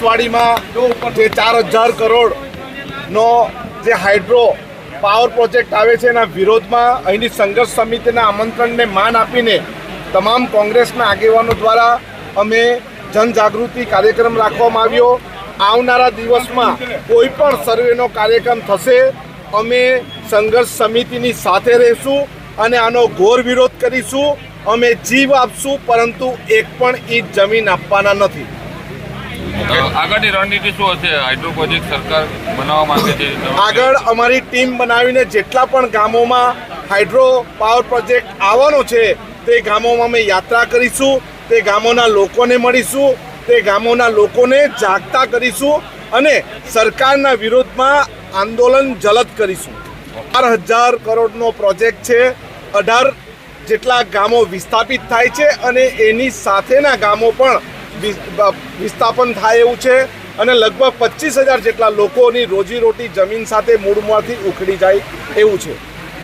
નસવાડીમાં જે ચાર હજાર કરોડનો જે હાઇડ્રો પાવર પ્રોજેક્ટ આવે છે એના વિરોધમાં અહીંની સંઘર્ષ સમિતિના આમંત્રણને માન આપીને તમામ કોંગ્રેસના આગેવાનો દ્વારા અમે જનજાગૃતિ કાર્યક્રમ રાખવામાં આવ્યો. આવનારા દિવસમાં કોઈ પણ સર્વેનો કાર્યક્રમ થશે, અમે સંઘર્ષ સમિતિની સાથે રહીશું અને આનો ઘોર વિરોધ કરીશું. અમે જીવ આપશું, પરંતુ એક પણ ઈંચ જમીન આપવાના નથી. આગળની રણનીતિ શું હશે? હાઇડ્રોપોનિક સરકાર બનાવવા માંગે છે આગળ અમારી ટીમ બનાવીને જેટલા પણ ગામોમાં હાઇડ્રો પાવર પ્રોજેક્ટ આવવાનો છે, તે ગામોમાં અમે યાત્રા કરીશું, તે ગામોના લોકોને મળીશું, તે ગામોના લોકોને જાગતા કરીશું અને સરકારના વિરોધમાં આંદોલન જલદ કરીશું. બાર હજાર કરોડનો પ્રોજેક્ટ છે, અઢાર જેટલા ગામો વિસ્થાપિત થાય છે અને એની સાથેના ગામો પણ વિસ્થાપન થાય એવું છે અને લગભગ પચીસ હજાર જેટલા લોકોની રોજીરોટી જમીન સાથે મૂળમાંથી ઉખડી જાય એવું છે.